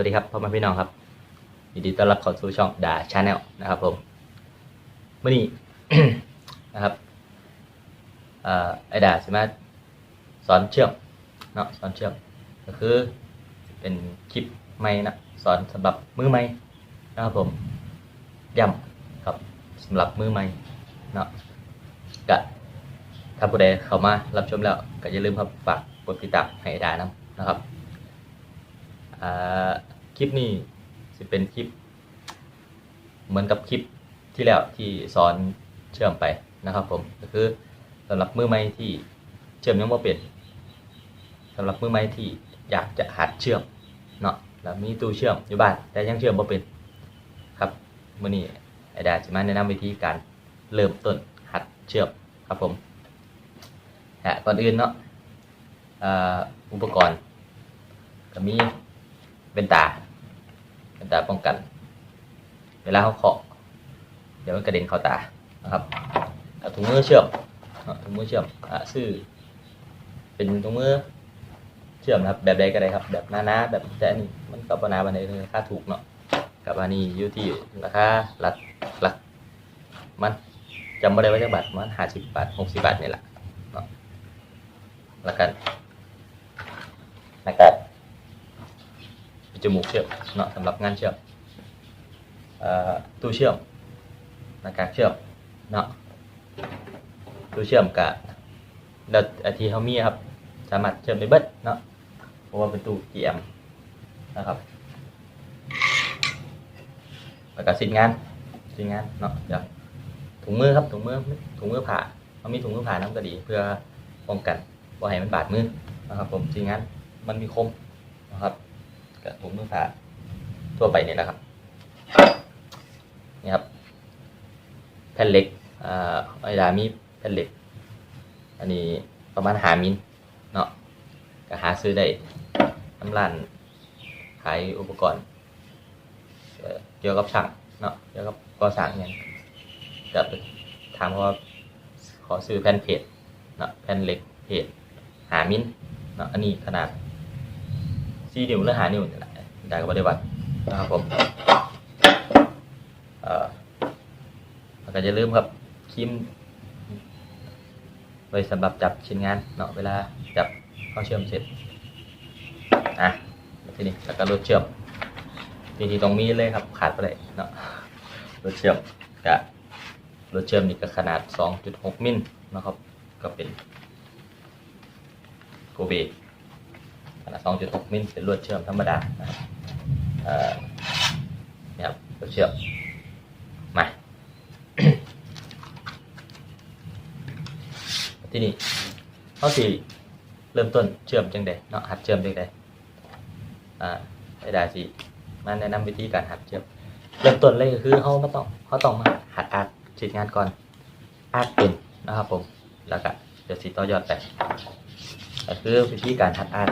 สวัสดีครับพ่อแม่พี่น้องครับยินดีต้อนรับเข้าสู่ช่องดาชาแนลนะครับผมเมื่อนี้นะครับเอ่อไอดาสามารถสอนเชื่อมเนาะสอนเชื่อมก็คือเป็นคลิปใหม่นะสอนสำหรับมือใหม่นะครับผมย้ำครับสำหรับมือใหม่เนาะกะถ้าผู้ใดเข้ามารับชมแล้วก็อย่าลืมครับฝากกดติดตามให้ไอดานะนะครับอ่า ลิปนี้จะเป็นคลิป เหมือนกับคลิปที่แล้วที่สอนเชื่อมไปนะครับ ผมก็คือสำหรับมือใหม่ที่เชื่อมยังไม่เป็นสำหรับมือใหม่ที่อยากจะหัดเชื่อมเนาะแล้วมีตู้เชื่อมอยู่บ้าน แต่ยังเชื่อมไม่เป็นครับมื่อนี้ไอดาจะมาแนะนำวิธีการเริ่มต้นหัดเชื่อมครับผมฮะก่อนอื่นเนาะอ่าอุปกรณ์ก็มีเป็นตา ตาป้องกัน เวลาเขาเคาะเดี๋ยวมันกระเด็นเข้าตานะครับถุงมือเชื่อมถุงมือเชื่อมอะซื้อเป็นถุงมือเชื่อมนะครับแบบใดก็ได้ครับ แบบหนาๆแบบแต่อันนี้มันก็บนาบันไดเลยราคาถูกเนาะกับอันนี้อยู่ที่ราคาหลักหลักมันจำไม่ได้ว่าจะบาทมันห้าสิบบาทหกสิบบาทนี่แหละเนาะแล้วกันแล้วกัน จมูกเชื่อมเนาะสำหรับงานเชื่อมตู้เชื่อมหน้ากากเชื่อมเนาะตู้เชื่อมกะเดยวอาทีเขามีครับ สามารถเชื่อมได้เบิดเนาะเพราะว่าเป็นตู้ GM นะครับแล้วก็สิ้นงานสิ้นงานเนาะเดี๋ยวถุงมือครับถุงมือถุงมือผ่าเขามีถุงมือผ่าน้ำก็ดีเพื่อป้องกันว่าให้มันบาดมือนะครับผมสิ้นงานมันมีคมนะครับ กับถุงมือผ้าทั่วไปเนี่ยนะครับนี่ครับ แผ่นเหล็กอ่าไอดามีแผ่นเหล็ก อันนี้ประมาณหามิลเนาะก็หาซื้อได้น้ำร้านขายอุปกรณ์เกี่ยวกับช่างเนาะเกี่ยวกับก่อสร้างเนี่ยจะไปถามเขาว่าขอซื้อแผ่นเพจเนาะแผ่นเหล็กเพจหามิลเนาะอันนี้ขนาด สี่นิ้วหรือหานิ้วนี่แหละได้ก็บริวัตินะครับผมเอ่อแล้วก็จะลืมครับครีมไว้สำหรับจับชิ้นงานเนาะเวลาจับเข้าเชื่อมเสร็จอะทีนี้แล้วก็รถเชื่อมทีนี้ตรงนี้เลยครับขาดไปเลยเนาะรถเชื่อมกับรถเชื่อมนี่ก็ขนาด 2.6 มิลนะครับก็เป็นโกเบ ขนาด 2.6 มิลเป็นลวดเชื่อมธรรมดานะครับเนี่ยครับลวดเชื่อมมาที่นี่เขาสิเริ่มต้นเชื่อมจังใดเนาะหัดเชื่อมจังใดอ่าไอ้ดาสิมาแนะนำวิธีการหัดเชื่อมเริ่มต้นเลยก็คือเขาไม่ต้องเขาต้องมาหัดอาร์ตชิ้นงานก่อนอาร์ตเป็นนะครับผมแล้วก็เดี๋ยวสิต่อยอดไปก็คือวิธีการหัดอาร์ต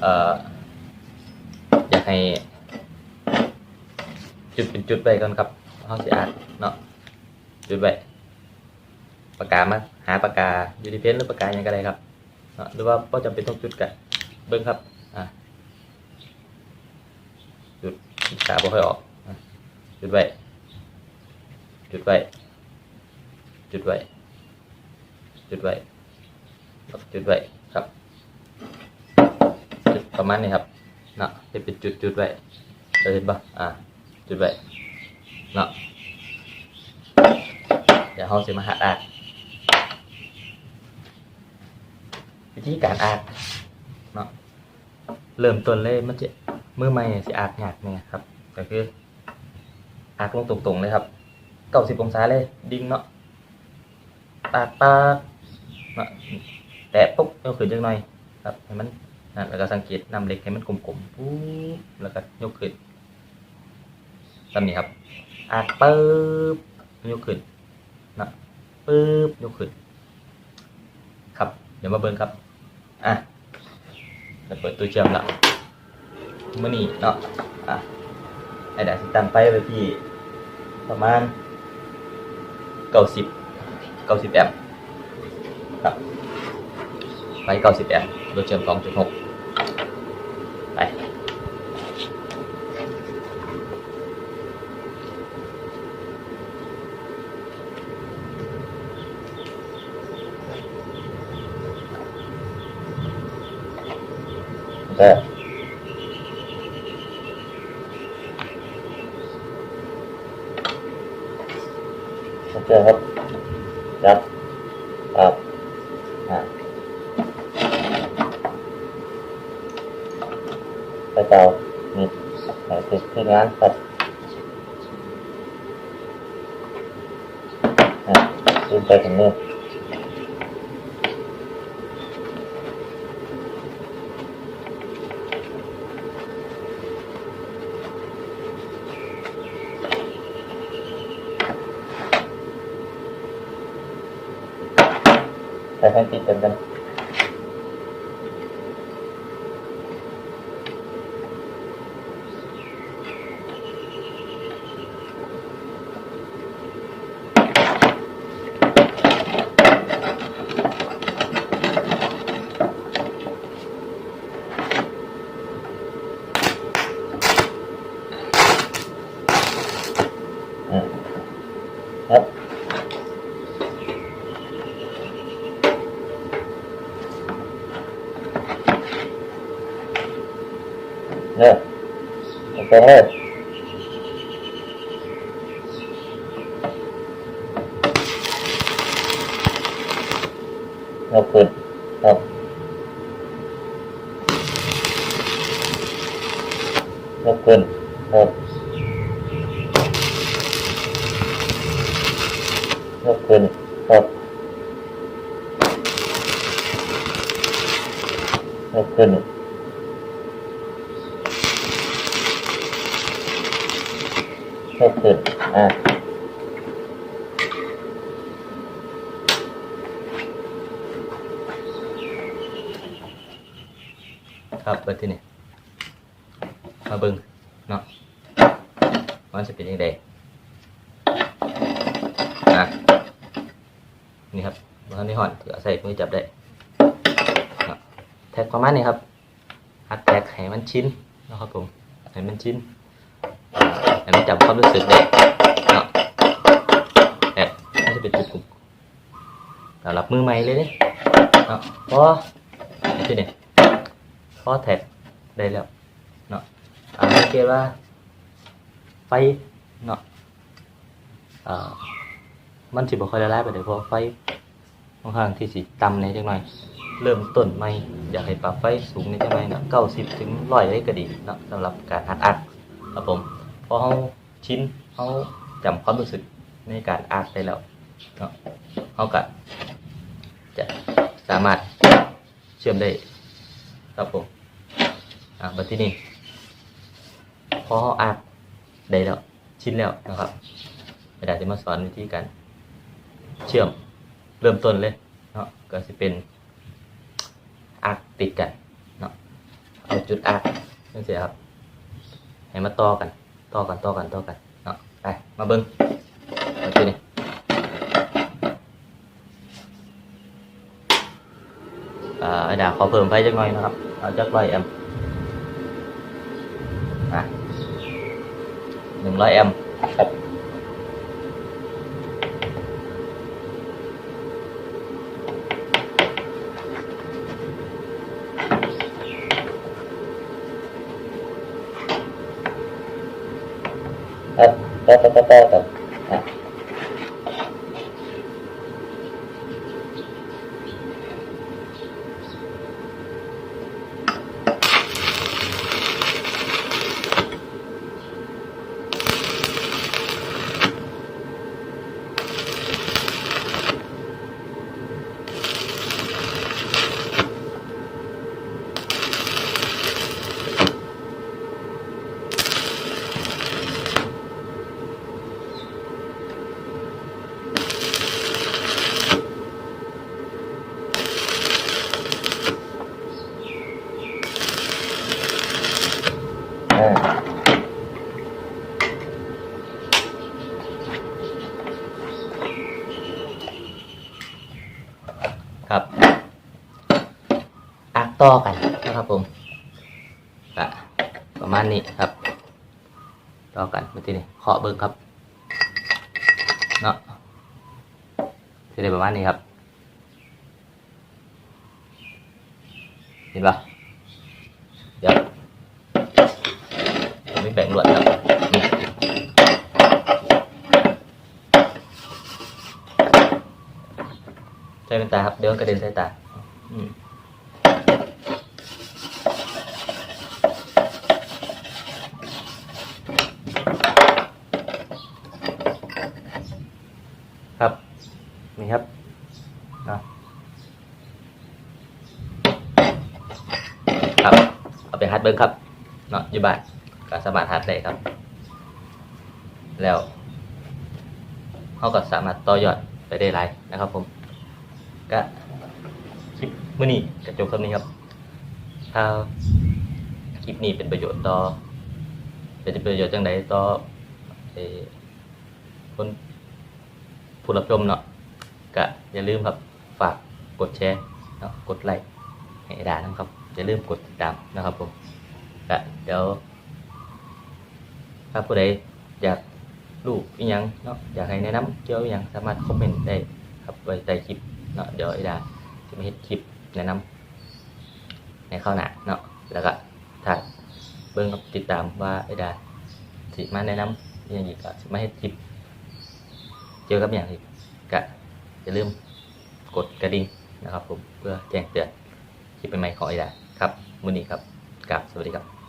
เอ่ออยากให้ จุดเป็นจุดไปก่อนครับห้องสีอาดเนาะจุดไปปากกามาหาปากกาอยู่ที่เพนหรือปากกาอย่างก็ได้ครับเนาะหรือว่าก็จำเป็นต้องจุดกันเบิ้งครับอะจุดขาบ่ค่อยออกจุดไว้จุดไว้จุดไว้จุดไว้จุดไว้ครับ ประมาณนี้ครับเนาะจะเป็นจุดจุดไว้เห็นปะอ่าจุดไว้เนาะเดี๋ยวเราจะมาหัดอ่านวิธีการอ่านเนาะเริ่มต้นเลยมันจะมือใหม่สิอ่านยากเนี่ยครับก็คืออ่านลงตรงๆเลยครับเก้าสิบองศาเลยดิ่งเนาะปากปากเนาะแตะปุ๊บยกขึ้นจังหน่อยครับให้มัน นะแล้วก็สังเกตนำเล็กให้มันกลมๆปุ๊บแล้วก็ยกขึ้นตามนี้ครับอาดปึ๊บยกขึ้นนะปึ๊บยกขึ้น ครับ เดี๋ยวมาเบิ่งครับอะเราเปิดตัวเชื่อมแล้วมื่อนี้เนาะอะไอ้ดาสิตั้งไฟไว้ที่ประมาณเก้าสิบเก้าสิบแอมป์ครับ máy cầu xịt đẹp đồ trường cổng trường hộp đây Đây. ok, hết đặt à. à. ด้อโอเคครับจับครับอ่าไปเตานี่ใส่ติดที่งานครับอ่าดึงไปถึงนู่นใช้ให้ติดกันกัน อืมครับ เนี่ยโอเคเลยยกขึ้นครับยกขึ้นครับยกขึ้นครับยกขึ้น ยกขึ้นอะครับเปิดที่นี่มาเบิ้งเนาะมันจะเป็นยังไงอะนี่ครับมันนี่ห่อนถือเอาใส่มือจับได้แท็กประมาณนี้ครับหัดแท็กให้มันชิ้นนะครับผมให้มันชิ้น ให้มันจับความรู้สึกได้เนาะเอ๊ะมันจะเป็นจุดกลุ่มเรารับมือใหม่เลยเนี่ยเนาะพราะที่นี่พอแท็กได้แล้วเนาะอ่าสังเกว่าไฟเนาะอ่ามันสิบ่ค่อยละลายไปเดี๋ยวเพราะไฟค่อนข้างที่สิต่ำในจังหน่อย เริ่มต้นใหม่อยากให้ปรับไฟสูงในจังหน่อยเนาะ90ถึง100ได้ก็ดีเนาะสำหรับการอัดอัดครับผม พอเฮาชินเฮาจำความรู้สึกในการอัดได้แล้วเนาะเฮาก็จะสามารถเชื่อมได้ครับผมอ่าบัดที่นี่พอเขาอัดได้แล้วชิ้นแล้วนะครับอาจารย์จะมาสอนวิธีการเชื่อมเริ่มต้นเลยเนาะก็จะเป็นอัดติดกันเนาะเอาจุดอัดนั่นสิครับให้มาต่อกัน ต่อกันต่อกันต่อกันเนาะไปมาเบิ้งบัดที่นี่อ่าอาจารย์ขอเพิ่มไฟจักหน่อยนะครับเอาจักร้อยแอมป์หนึ่งร้อยแอมป์ครับครับ ต่ ครับตักต่อกันนะครับผมประมาณนี้ครับ ต่อกันมาทีนี้าะเบิ้งครับเนาะจะได้ประมาณนี้ครับ เห็นปะเดี๋ยวไม่แบ่งลวดครับ ใช้เป็นตาครับ เดี๋ยวกระเด็นใส่ตาอืมครับนี่ครับครับ เอาไปฮัดเบิ้งครับเนาะอยู่บ้านก็สามารถฮัดได้ครับ แล้วเขาก็สามารถต่อยอดไปได้หลายนะครับผม ก็คลิปมื้อนี้กระจบคำนี้ครับ ถ้าคลิปนี้เป็นประโยชน์ต่อ เป็นประโยชน์จังไดต่อคนผู้รับชมเนาะก็อย่าลืมครับฝากกดแชร์เนาะกดไลค์ให้ด่านะครับ อย่าลืมกดติดตามนะครับผมก็เดี๋ยวถ้าผู้ใดอยากรู้อีหยังเนาะอยากให้แนะนำเกี่ยวอีหยังสามารถคอมเมนต์ได้ครับไว้ใต้คลิป เนาะเดี๋ยวไอ้ดาจะมาเฮ็ดคลิปแนะนำในข้าวหน้าเนาะแล้วก็ถ้าเบิ่งติดตามว่าไอ้ดาสิมาแนะนำอย่างอีกก็สิมาเฮ็ดคลิปเกี่ยวกับอย่างอีกก็อย่าลืมกดกระดิ่งนะครับผมเพื่อแจ้งเตือนคลิปใหม่ๆของไอ้ดาครับมื้อนี้ครับกราบสวัสดีครับ